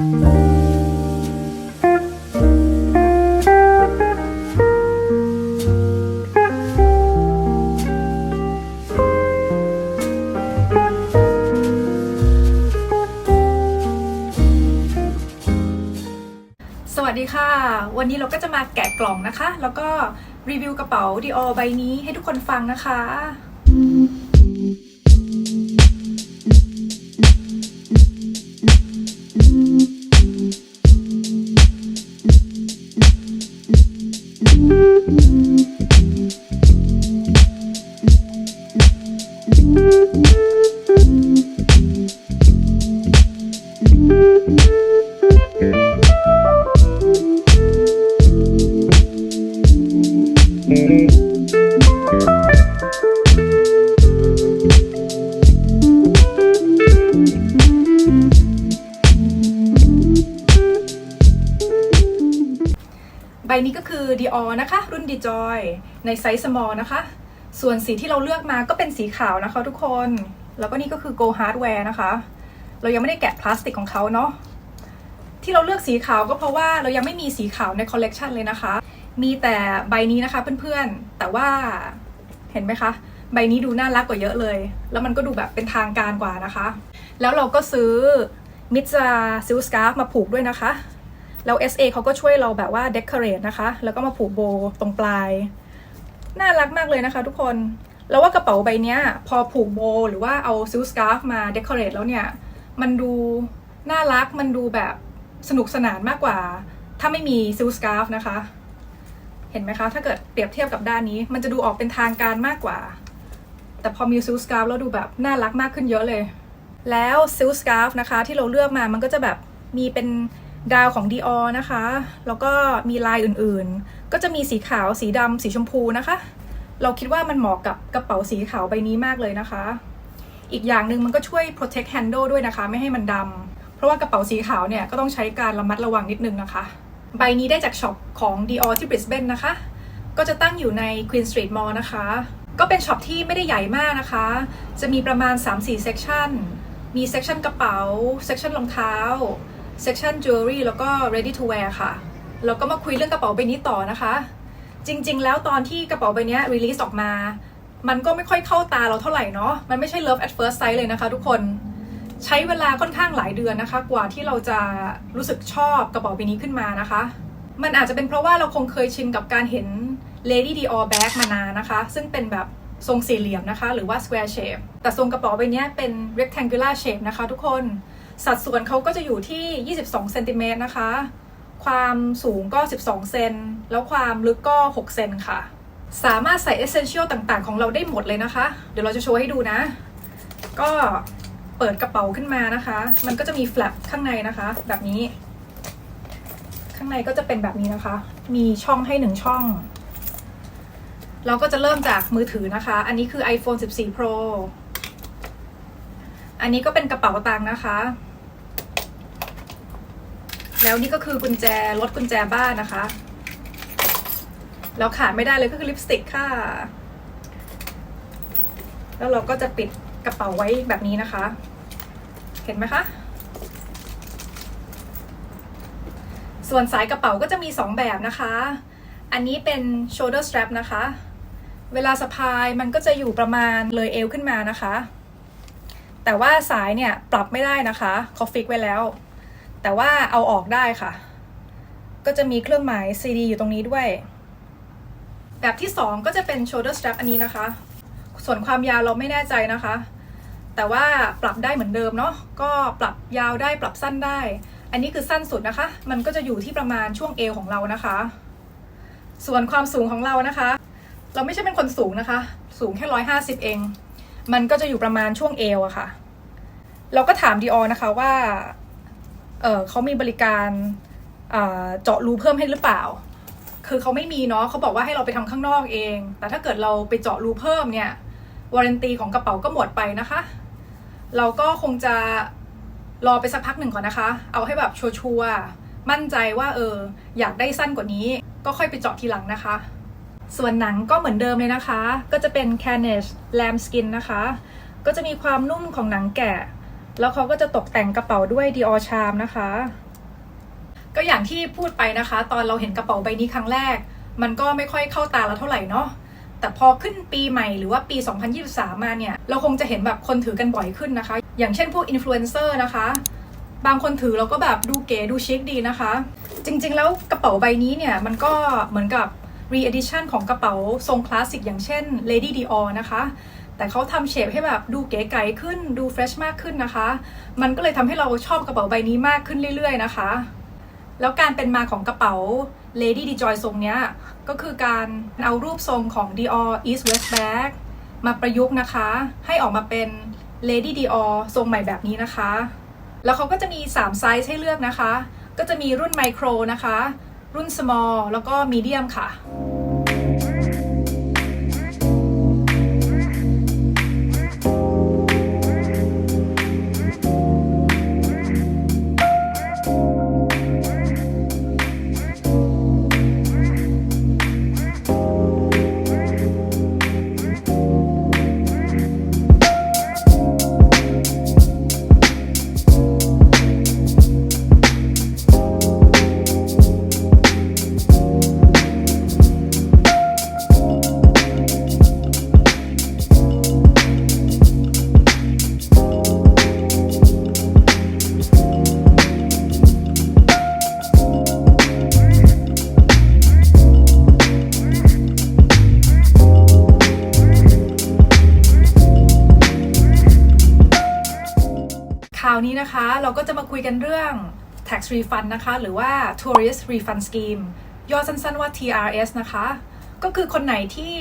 สวัสดีค่ะ วันนี้เราก็จะมาแกะกล่องนะคะ แล้วก็รีวิวกระเป๋า Dior ใบนี้ให้ทุกคนฟังนะคะ ใบนี้ก็คือ Dior นะคะ รุ่น Dijoy ในไซส์ small นะคะ ส่วนสีที่เราเลือกมาก็เป็นสีขาวนะคะทุกคน แล้วก็นี่ก็คือ Go Hardware นะคะ เรายังไม่ได้แกะพลาสติกของเขาเนาะ ที่เราเลือกสีขาวก็เพราะว่าเรายังไม่มีสีขาวในคอลเลกชันเลยนะคะ มีแต่ใบนี้นะคะเพื่อนๆ แต่ว่าเห็นไหมคะ ใบนี้ดูน่ารักกว่าเยอะเลย แล้วมันก็ดูแบบเป็นทางการกว่านะคะ แล้วเราก็ซื้อมิจาซิลสกาฟมาผูกด้วยนะคะ แล้ว SA เขาก็ช่วยเราแบบว่า decorate นะคะ แล้วก็มาผูกโบตรงปลาย น่ารักมากเลยนะคะทุกคน แล้วว่ากระเป๋าใบนี้พอผูกโบหรือว่าเอาซิลสการ์ฟมา decorate แล้วเนี่ย มันดูน่ารัก มันดูแบบสนุกสนานมากกว่า ถ้าไม่มีซิลสการ์ฟนะคะ เห็นไหมคะ ถ้าเกิดเปรียบเทียบกับด้านนี้ มันจะดูออกเป็นทางการมากกว่า แต่พอมีซิลสการ์ฟแล้วดูแบบน่ารักมากขึ้นเยอะเลย แล้วซิลสการ์ฟนะคะที่เราเลือกมา มันก็จะแบบมีเป็น ดาวของ Dior นะคะ แล้วก็มีลายอื่นๆ ก็จะมีสีขาว สีดำ สีชมพูนะคะ เราคิดว่ามันเหมาะกับกระเป๋าสีขาวใบนี้มากเลยนะคะ อีกอย่างหนึ่งมันก็ช่วย protect handle ด้วยนะคะ ไม่ให้มันดำ เพราะว่ากระเป๋าสีขาวเนี่ยก็ต้องใช้การระมัดระวังนิดนึงนะคะ ใบนี้ได้จากช็อปของ Dior ที่ Brisbane นะคะ ก็จะตั้งอยู่ใน Queen Street Mall นะคะ ก็เป็นช็อปที่ไม่ได้ใหญ่มากนะคะ จะมีประมาณ 3-4 section มี section กระเป๋า section รองเท้า section jewelry แล้วก็ ready to wear ค่ะแล้วก็มาคุยเรื่องกระเป๋าใบนี้ต่อนะคะ จริงๆ แล้วตอนที่กระเป๋าใบนี้ย release ออกมา มันก็ไม่ค่อยเข้าตาเราเท่าไหร่เนาะ มันไม่ใช่ love at first sight เลยนะคะทุกคน ใช้เวลาค่อนข้างหลายเดือนนะคะ กว่าที่เราจะรู้สึกชอบกระเป๋าใบนี้ขึ้นมานะคะ มันอาจจะเป็นเพราะว่าเราคงเคยชินกับการเห็น Lady Dior bag มานานนะคะ ซึ่งเป็นแบบทรงสี่เหลี่ยมนะคะ หรือว่า square shape แต่ทรงกระเป๋าใบนี้เป็น rectangular shape นะคะทุกคน สัดส่วนเขาก็จะอยู่ที่ 22เซนติเมตรนะคะ ความสูงก็ 12 เซน แล้วความลึกก็ 6 เซนค่ะ สามารถใส่ essential ต่างๆ ของเราได้หมดเลยนะคะ เดี๋ยวเราจะโชว์ให้ดูนะ ก็เปิดกระเป๋าขึ้นมานะคะ มันก็จะมี flap ข้างในนะคะ แบบนี้ ข้างในก็จะเป็นแบบนี้นะคะ มีช่องให้หนึ่งช่อง เราก็จะเริ่มจากมือถือนะคะ อันนี้คือ iPhone 14 Pro อันนี้ก็เป็นกระเป๋าตังค์นะคะ แล้วนี่ก็คือกุญแจรถกุญแจบ้านนะคะ แล้วขาดไม่ได้เลยก็คือลิปสติกค่ะ แล้วเราก็จะปิดกระเป๋าไว้แบบนี้นะคะ เห็นไหมคะ ส่วนสายกระเป๋าก็จะมี 2 แบบนะคะ อันนี้เป็น shoulder strap นะคะ เวลาสะพายมันก็จะอยู่ประมาณเลยเอวขึ้นมานะคะ แต่ว่าสายเนี่ยปรับไม่ได้นะคะเขาฟิกไว้แล้ว แต่ว่าเอาออกได้ค่ะ ก็จะมีเครื่องหมาย CD อยู่ตรงนี้ด้วย แบบที่ 2 ก็จะเป็น shoulder strap อันนี้นะคะ ส่วนความยาวเราไม่แน่ใจนะคะ แต่ว่าปรับได้เหมือนเดิมเนาะก็ปรับยาวได้ปรับสั้นได้ อันนี้คือสั้นสุดนะคะ มันก็จะอยู่ที่ประมาณช่วงเอวของเรานะคะ ส่วนความสูงของเรานะคะ เราไม่ใช่เป็นคนสูงนะคะ สูงแค่ร้อยห้าสิบเอง มันก็จะอยู่ประมาณช่วงเอวอะค่ะ เราก็ถามดีออนะคะว่า เออเขามีบริการเจาะรูเพิ่มให้หรือเปล่า คือเขาไม่มีเนาะเขาบอกว่าให้เราไปทำข้างนอกเอง แต่ถ้าเกิดเราไปเจาะรูเพิ่มเนี่ยวารันตีของกระเป๋าก็หมดไปนะคะ เราก็คงจะรอไปสักพักหนึ่งก่อนนะคะ เอาให้แบบชัวร์มั่นใจว่าเอออยากได้สั้นกว่านี้ ก็ค่อยไปเจาะทีหลังนะคะ ส่วนหนังก็เหมือนเดิมเลยนะคะ ก็จะเป็น Carnage Lamb Skin นะคะ ก็จะมีความนุ่มของหนังแกะ แล้วเขาก็จะตกแต่งกระเป๋าด้วย Dior Charm นะคะ ก็อย่างที่พูดไปนะคะ ตอนเราเห็นกระเป๋าใบนี้ครั้งแรก มันก็ไม่ค่อยเข้าตาเราเท่าไหร่เนาะแต่พอขึ้นปีใหม่หรือว่าปี 2023 มาเนี่ย เราคงจะเห็นแบบคนถือกันบ่อยขึ้นนะคะ อย่างเช่นพวกอินฟลูเอนเซอร์นะคะ บางคนถือเราก็แบบดูเก๋ดูชิคดีนะคะ จริงๆ แล้วกระเป๋าใบนี้เนี่ย มันก็เหมือนกับ re-edition ของกระเป๋าทรงคลาสสิกอย่างเช่น Lady Dior นะคะ แต่เขาทำเชฟให้แบบดูเก๋ไก๋ขึ้นดูเฟรชมากขึ้นนะคะ มันก็เลยทำให้เราชอบกระเป๋าใบนี้มากขึ้นเรื่อย ๆ นะคะ แล้วการเป็นมาของกระเป๋า Lady Dior ทรงเนี้ยก็คือการเอารูปทรงของ Dior East West Bag มาประยุกต์นะคะ ให้ออกมาเป็น Lady Dior ทรงใหม่แบบนี้นะคะ แล้วเขาก็จะมี 3 ไซส์ให้เลือกนะคะ ก็จะมีรุ่นไมโครนะคะ รุ่น small แล้วก็ medium ค่ะ นี้นะคะ เราก็จะมาคุยกันเรื่อง tax refund นะคะ หรือว่า tourist refund scheme ย่อสั้นๆว่า TRS นะคะ ก็คือคนไหนที่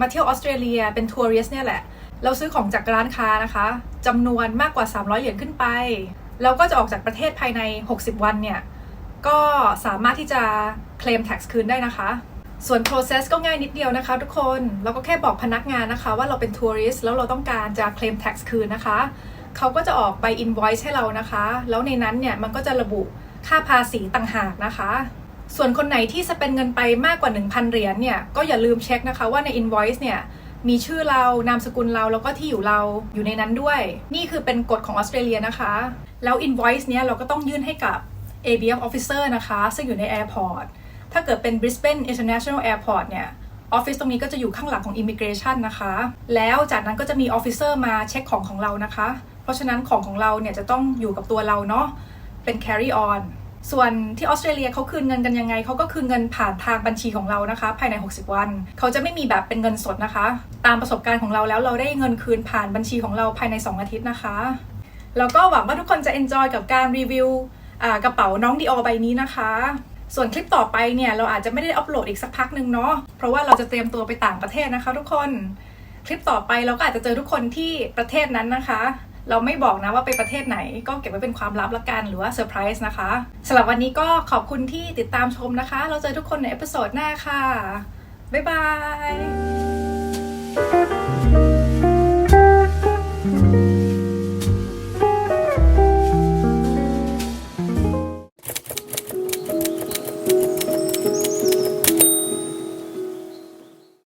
มาเที่ยวออสเตรเลียเป็นทัวริสเนี่ยแหละ เราซื้อของจากร้านค้านะคะจำนวนมากกว่า 300 เหรียญขึ้นไปแล้วก็จะออกจากประเทศภายใน 60 วันเนี่ย ก็สามารถที่จะเคลม tax คืนได้นะคะ ส่วน process ก็ง่ายนิดเดียวนะคะทุกคน เราก็แค่บอกพนักงานนะคะ ว่าเราเป็นทัวริสแล้วเราต้องการจะเคลม tax คืนนะคะ เขาก็จะออกใบ invoice ให้เรานะคะ แล้วในนั้นเนี่ยมันก็จะระบุค่าภาษีต่างหากนะคะ ส่วนคนไหนที่สเปนเงินไปมากกว่า 1,000 เหรียญเนี่ยก็อย่าลืมเช็คนะคะว่าใน invoice เนี่ยมีชื่อเรา นามสกุลเรา แล้วก็ที่อยู่เราอยู่ในนั้นด้วย นี่คือเป็นกฎของออสเตรเลียนะคะ แล้ว invoice เนี่ยเราก็ต้องยื่นให้กับ ABF officer นะคะ ซึ่งอยู่ใน airport ถ้าเกิดเป็น Brisbane International Airport เนี่ย ออฟฟิศตรงนี้ก็จะอยู่ข้างหลังของ Immigration นะคะ แล้วจากนั้นก็จะมีออฟฟิเซอร์มาเช็คของของเรานะคะ เพราะฉะนั้นของของเราเนี่ยจะต้องอยู่กับตัวเราเนาะเป็น carry on ส่วนที่ออสเตรเลียเขาคืนเงินกันยังไงเขาก็คืนเงินผ่านทางบัญชีของเรานะคะ ภายใน 60 วันเขาจะไม่มีแบบเป็นเงินสดนะคะ ตามประสบการณ์ของเราแล้วเราได้เงินคืนผ่านบัญชีของเราภายใน 2 อาทิตย์นะคะแล้วก็หวังว่าทุกคนจะ enjoy กับการรีวิวกระเป๋าน้องดีออใบนี้นะคะ ส่วนคลิปต่อไปเนี่ย เราอาจจะไม่ได้อัปโหลดอีกสักพักหนึ่งเนาะเพราะว่าเราจะเตรียมตัวไปต่างประเทศนะคะ ทุกคนคลิปต่อไปเราก็อาจจะเจอทุกคนที่ประเทศนั้นนะคะ เราไม่บอกนะว่าไปประเทศไหน ก็เก็บไว้เป็นความลับละกันหรือว่าเซอร์ไพรส์นะคะสำหรับวันนี้ก็ขอบคุณที่ติดตามชมนะคะ เราเจอทุกคนในเอพิโซดหน้าค่ะ บ๊ายบาย